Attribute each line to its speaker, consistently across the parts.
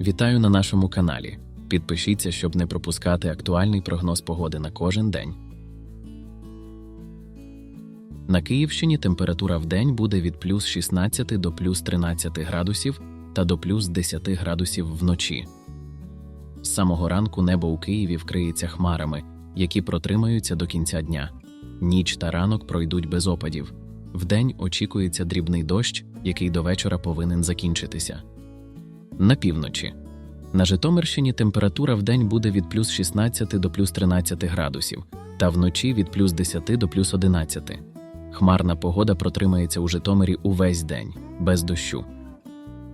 Speaker 1: Вітаю на нашому каналі. Підпишіться, щоб не пропускати актуальний прогноз погоди на кожен день. На Київщині температура в день буде від плюс 16 до плюс 13 градусів та до плюс 10 градусів вночі. З самого ранку небо у Києві вкриється хмарами, які протримаються до кінця дня. Ніч та ранок пройдуть без опадів. Вдень очікується дрібний дощ, який до вечора повинен закінчитися. На півночі. На Житомирщині температура в день буде від плюс 16 до плюс 13 градусів, та вночі від плюс 10 до плюс 11. Хмарна погода протримається у Житомирі увесь день, без дощу.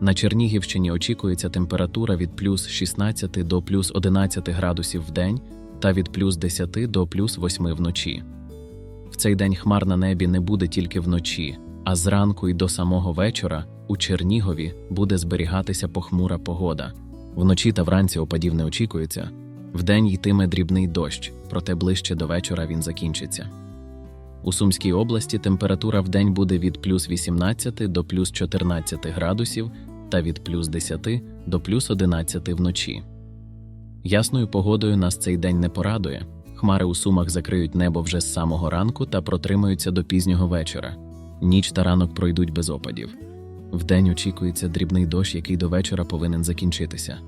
Speaker 1: На Чернігівщині очікується температура від плюс 16 до плюс 11 градусів в день та від плюс 10 до плюс 8 вночі. В цей день хмар на небі не буде тільки вночі, а зранку і до самого вечора у Чернігові буде зберігатися похмура погода. Вночі та вранці опадів не очікується. Вдень йтиме дрібний дощ, проте ближче до вечора він закінчиться. У Сумській області температура вдень буде від плюс 18 до плюс 14 градусів та від плюс 10 до плюс 11 вночі. Ясною погодою нас цей день не порадує. Хмари у сумах закриють небо вже з самого ранку та протримаються до пізнього вечора. Ніч та ранок пройдуть без опадів. Вдень очікується дрібний дощ, який до вечора повинен закінчитися.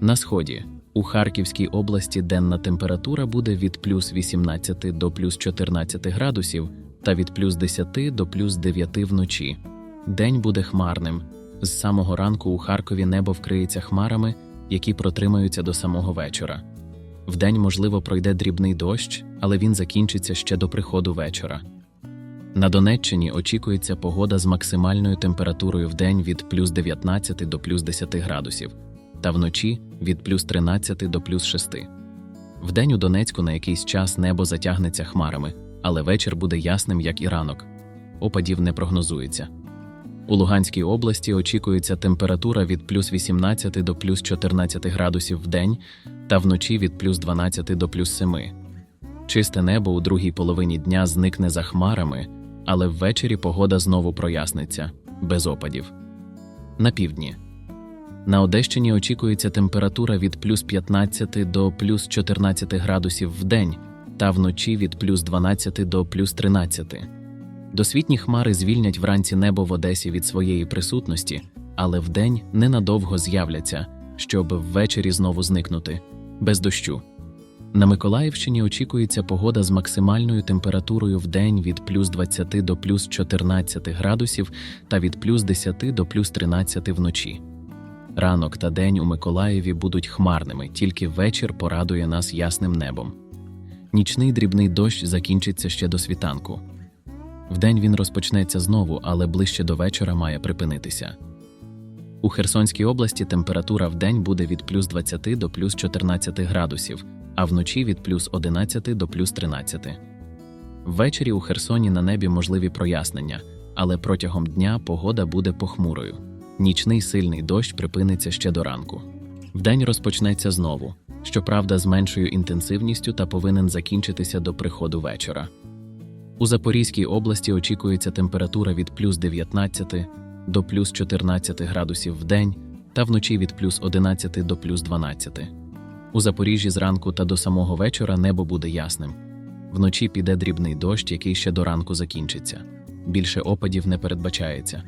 Speaker 1: На сході у Харківській області денна температура буде від плюс 18 до плюс 14 градусів та від плюс 10 до плюс 9 вночі. День буде хмарним. З самого ранку у Харкові небо вкриється хмарами, які протримаються до самого вечора. Вдень, можливо, пройде дрібний дощ, але він закінчиться ще до приходу вечора. На Донеччині очікується погода з максимальною температурою в день від плюс 19 до плюс 10 градусів, та вночі від плюс 13 до плюс 6. Вдень у Донецьку на якийсь час небо затягнеться хмарами, але вечір буде ясним, як і ранок. Опадів не прогнозується. У Луганській області очікується температура від плюс 18 до плюс 14 градусів в день та вночі від плюс 12 до плюс 7. Чисте небо у другій половині дня зникне за хмарами, але ввечері погода знову проясниться без опадів. На півдні. На Одещині очікується температура від плюс 15 до плюс 14 градусів в день та вночі від плюс 12 до плюс 13. Досвітні хмари звільнять вранці небо в Одесі від своєї присутності, але вдень ненадовго з'являться, щоб ввечері знову зникнути без дощу. На Миколаївщині очікується погода з максимальною температурою в день від плюс 20 до плюс 14 градусів та від плюс 10 до плюс 13 вночі. Ранок та день у Миколаєві будуть хмарними, тільки вечір порадує нас ясним небом. Нічний дрібний дощ закінчиться ще до світанку. Вдень він розпочнеться знову, але ближче до вечора має припинитися. У Херсонській області температура вдень буде від плюс 20 до плюс 14 градусів, а вночі від плюс 11 до плюс 13. Ввечері у Херсоні на небі можливі прояснення, але протягом дня погода буде похмурою. Нічний сильний дощ припиниться ще до ранку. Вдень розпочнеться знову, щоправда, з меншою інтенсивністю та повинен закінчитися до приходу вечора. У Запорізькій області очікується температура від плюс 19 до плюс 14 градусів в день та вночі від плюс 11 до плюс 12. У Запоріжжі зранку та до самого вечора небо буде ясним. Вночі піде дрібний дощ, який ще до ранку закінчиться. Більше опадів не передбачається.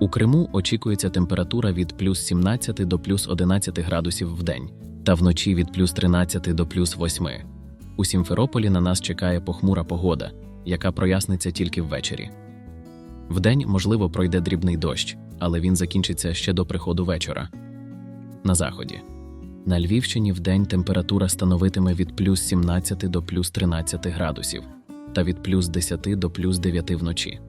Speaker 1: У Криму очікується температура від плюс 17 до плюс 11 градусів в день та вночі від плюс 13 до плюс 8. У Сімферополі на нас чекає похмура погода, яка проясниться тільки ввечері. Вдень, можливо, пройде дрібний дощ, але він закінчиться ще до приходу вечора. На заході. На Львівщині вдень температура становитиме від плюс 17 до плюс 13 градусів та від плюс 10 до плюс 9 вночі.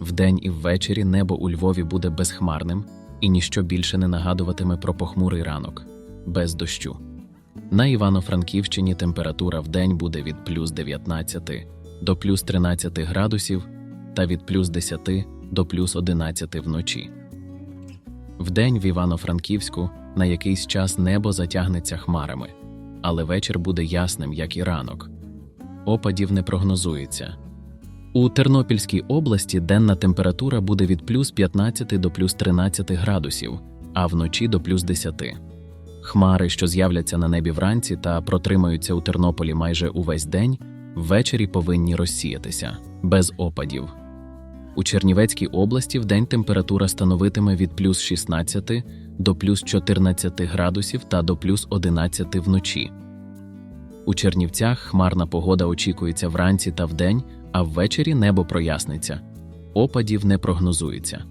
Speaker 1: Вдень і ввечері небо у Львові буде безхмарним і ніщо більше не нагадуватиме про похмурий ранок, без дощу. На Івано-Франківщині температура вдень буде від плюс 19 до плюс 13 градусів та від плюс 10 до плюс 11 вночі. Вдень в Івано-Франківську на якийсь час небо затягнеться хмарами, але вечір буде ясним, як і ранок. Опадів не прогнозується. У Тернопільській області денна температура буде від плюс 15 до плюс 13 градусів, а вночі до плюс 10. Хмари, що з'являться на небі вранці та протримаються у Тернополі майже увесь день, ввечері повинні розсіятися без опадів. У Чернівецькій області вдень температура становитиме від плюс 16 до плюс 14 градусів та до плюс 11 вночі. У Чернівцях хмарна погода очікується вранці та вдень, а ввечері небо проясниться. Опадів не прогнозується.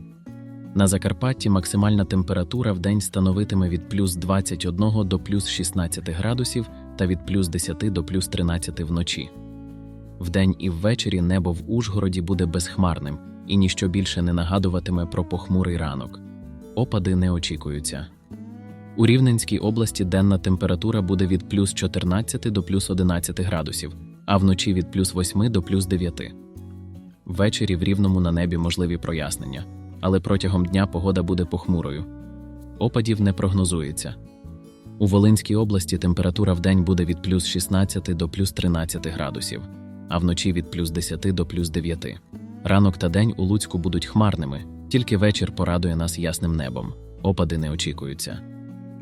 Speaker 1: На Закарпатті максимальна температура вдень становитиме від плюс 21 до плюс 16 градусів та від плюс 10 до плюс 13 вночі. Вдень і ввечері небо в Ужгороді буде безхмарним і ніщо більше не нагадуватиме про похмурий ранок. Опади не очікуються. У Рівненській області денна температура буде від плюс 14 до плюс 11 градусів, а вночі від плюс 8 до плюс 9. Ввечері в рівному на небі можливі прояснення, але протягом дня погода буде похмурою. Опадів не прогнозується. У Волинській області температура вдень буде від плюс 16 до плюс 13 градусів, а вночі від плюс 10 до плюс 9. Ранок та день у Луцьку будуть хмарними, тільки вечір порадує нас ясним небом. Опади не очікуються.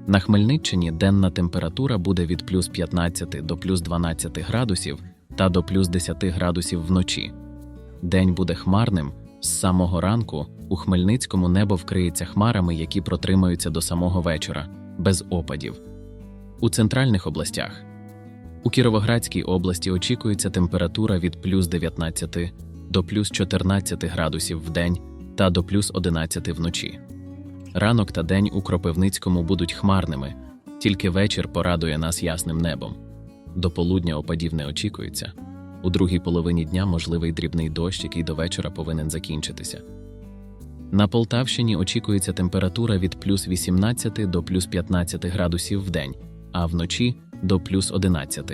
Speaker 1: На Хмельниччині денна температура буде від плюс 15 до плюс 12 градусів та до плюс 10 градусів вночі. День буде хмарним. З самого ранку у Хмельницькому небо вкриється хмарами, які протримаються до самого вечора, без опадів. У центральних областях у Кіровоградській області очікується температура від плюс 19 до плюс 14 градусів в день та до плюс 11 вночі. Ранок та день у Кропивницькому будуть хмарними, тільки вечір порадує нас ясним небом. До полудня опадів не очікується. У другій половині дня можливий дрібний дощ, який до вечора повинен закінчитися. На Полтавщині очікується температура від плюс 18 до плюс 15 градусів в день, а вночі до плюс 11.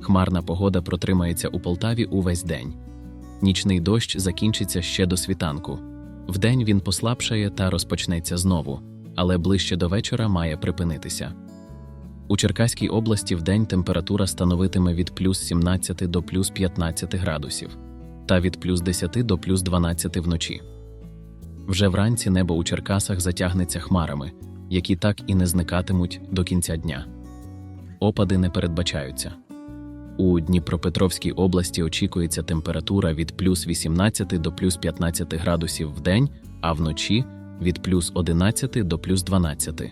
Speaker 1: Хмарна погода протримається у Полтаві увесь день. Нічний дощ закінчиться ще до світанку. Вдень він послабшає та розпочнеться знову, але ближче до вечора має припинитися. У Черкаській області вдень температура становитиме від плюс 17 до плюс 15 градусів та від плюс 10 до плюс 12 вночі. Вже вранці небо у Черкасах затягнеться хмарами, які так і не зникатимуть до кінця дня. Опади не передбачаються. У Дніпропетровській області очікується температура від плюс 18 до плюс 15 градусів в день, а вночі від плюс 11 до плюс 12.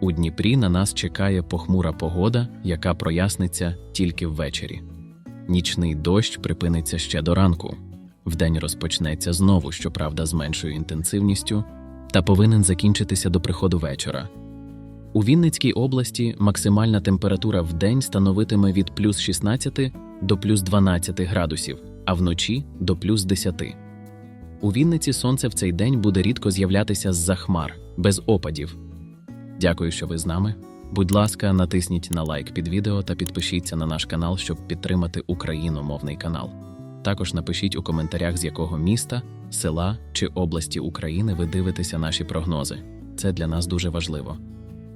Speaker 1: У Дніпрі на нас чекає похмура погода, яка проясниться тільки ввечері. Нічний дощ припиниться ще до ранку. Вдень розпочнеться знову, щоправда, з меншою інтенсивністю, та повинен закінчитися до приходу вечора. У Вінницькій області максимальна температура в день становитиме від плюс 16 до плюс 12 градусів, а вночі до плюс 10. У Вінниці сонце в цей день буде рідко з'являтися з-за хмар, без опадів. Дякую, що ви з нами. Будь ласка, натисніть на лайк під відео та підпишіться на наш канал, щоб підтримати україномовний канал. Також напишіть у коментарях, з якого міста, села чи області України ви дивитеся наші прогнози. Це для нас дуже важливо.